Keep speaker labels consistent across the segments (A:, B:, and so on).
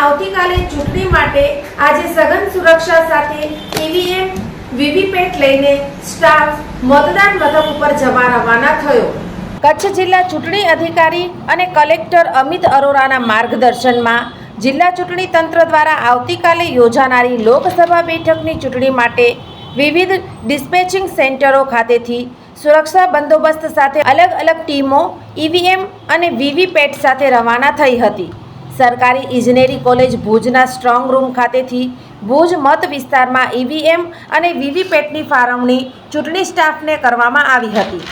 A: આવતીકાલે ચૂંટણી માટે આજે સઘન સુરક્ષા સાથે ઈવીએમ, વીવીપેટ લઈને સ્ટાફ મતદાન મથક ઉપર જવા રવાના થયો. કચ્છ જિલ્લા ચૂંટણી અધિકારી અને કલેક્ટર અમિત અરોરાના માર્ગદર્શનમાં જિલ્લા ચૂંટણી તંત્ર દ્વારા આવતીકાલે યોજાનારી લોકસભા બેઠકની ચૂંટણી માટે વિવિધ ડિસ્પેચિંગ સેન્ટરો ખાતેથી સુરક્ષા બંદોબસ્ત સાથે અલગ અલગ ટીમો ઈવીએમ અને વીવીપેટ સાથે રવાના થઈ હતી. સરકારી ઇજનેરી કોલેજ ભુજના સ્ટ્રોંગ રૂમ ખાતેથી ભુજ મત વિસ્તારમાં ઈવીએમ અને વીવીપેટની ફાળવણી ચૂંટણી સ્ટાફને કરવામાં આવી હતી.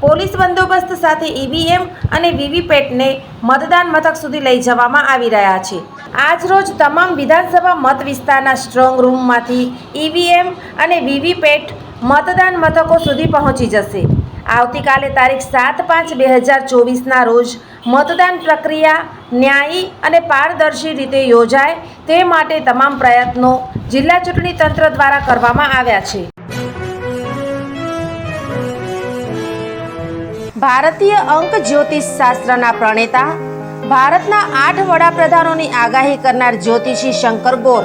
A: પોલીસ બંદોબસ્ત સાથે ઈવીએમ અને વીવીપેટને મતદાન મથક સુધી લઈ જવામાં આવી રહ્યા છે. આજરોજ તમામ વિધાનસભા મત વિસ્તારના સ્ટ્રોંગ રૂમમાંથી ઈવીએમ અને વીવીપેટ મતદાન મથકો સુધી પહોંચી જશે. આવતીકાલે તારીખ સાત પાંચ બે હજાર ચોવીસના રોજ મતદાન પ્રક્રિયા ન્યાયી અને પારદર્શી રીતે યોજાય તે માટે તમામ પ્રયત્નો જિલ્લા ચૂંટણી તંત્ર દ્વારા કરવામાં આવ્યા છે. ભારતીય અંક જ્યોતિષ શાસ્ત્રના પ્રણેતા, ભારતના આઠ વડાપ્રધાનોની આગાહી કરનાર જ્યોતિષી શંકર ગોર